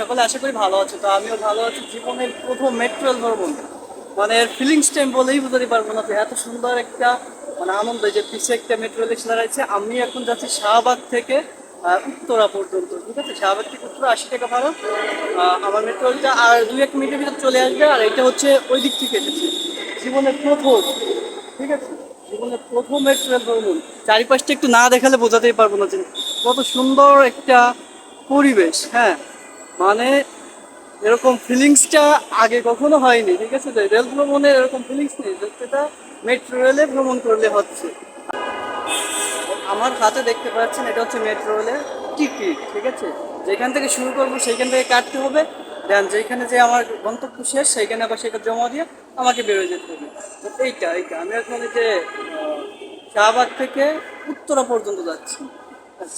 সকালে আশা করি ভালো আছো, তো আমিও ভালো আছি। জীবনের প্রথম মেট্রো রেল ভ্রমণ মানে এর ফিলিংস টাইম বলেই বোঝাতে পারব না যে এত সুন্দর একটা মানে আনন্দ যে পিছিয়ে একটা মেট্রো রেল দাঁড়াইছে। আমি এখন যাচ্ছি শাহবাগ থেকে উত্তরা পর্যন্ত, ঠিক আছে? শাহবাগ থেকে উত্তরা আশি টাকা ভাড়া। আমার মেট্রো রেলটা আর দুই এক মিনিটের ভিতর চলে আসবে, আর এটা হচ্ছে ওই দিক থেকে এসেছে জীবনের প্রথম, ঠিক আছে? জীবনের প্রথম মেট্রো রেল ভ্রমণ চারিপাশটা একটু না দেখালে বোঝাতেই পারব না যে কত সুন্দর একটা পরিবেশ হ্যাঁ? মানে এরকম ফিলিংসটা আগে কখনো হয়নি, ঠিক আছে? যে রেল ভ্রমণের এরকম ফিলিংস নেই যেটা মেট্রো রেলে ভ্রমণ করলে হচ্ছে। আমার হাতে দেখতে পাচ্ছেন, এটা হচ্ছে মেট্রো রেলের টিকিট ঠিক আছে? যেখান থেকে শুরু করব, সেইখান থেকে কাটতে হবে। দেন যেখানে যে আমার গন্তব্য শেষ, সেইখানে আবার সেটা জমা দিয়ে আমাকে বেরোয় যেতে হবে। তো এইটা এইটা। আমি এখন যে শাহবাগ থেকে উত্তরা পর্যন্ত যাচ্ছি।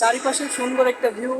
চারিপাশে সুন্দর একটা ভিউ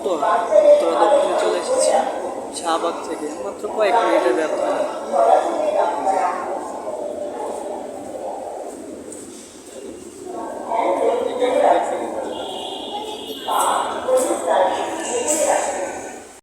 উত্তরা উত্তরা দক্ষিণে চলে এসেছি। শাহবাগ থেকে। মাত্র কয়েক মিনিটের ব্যবধান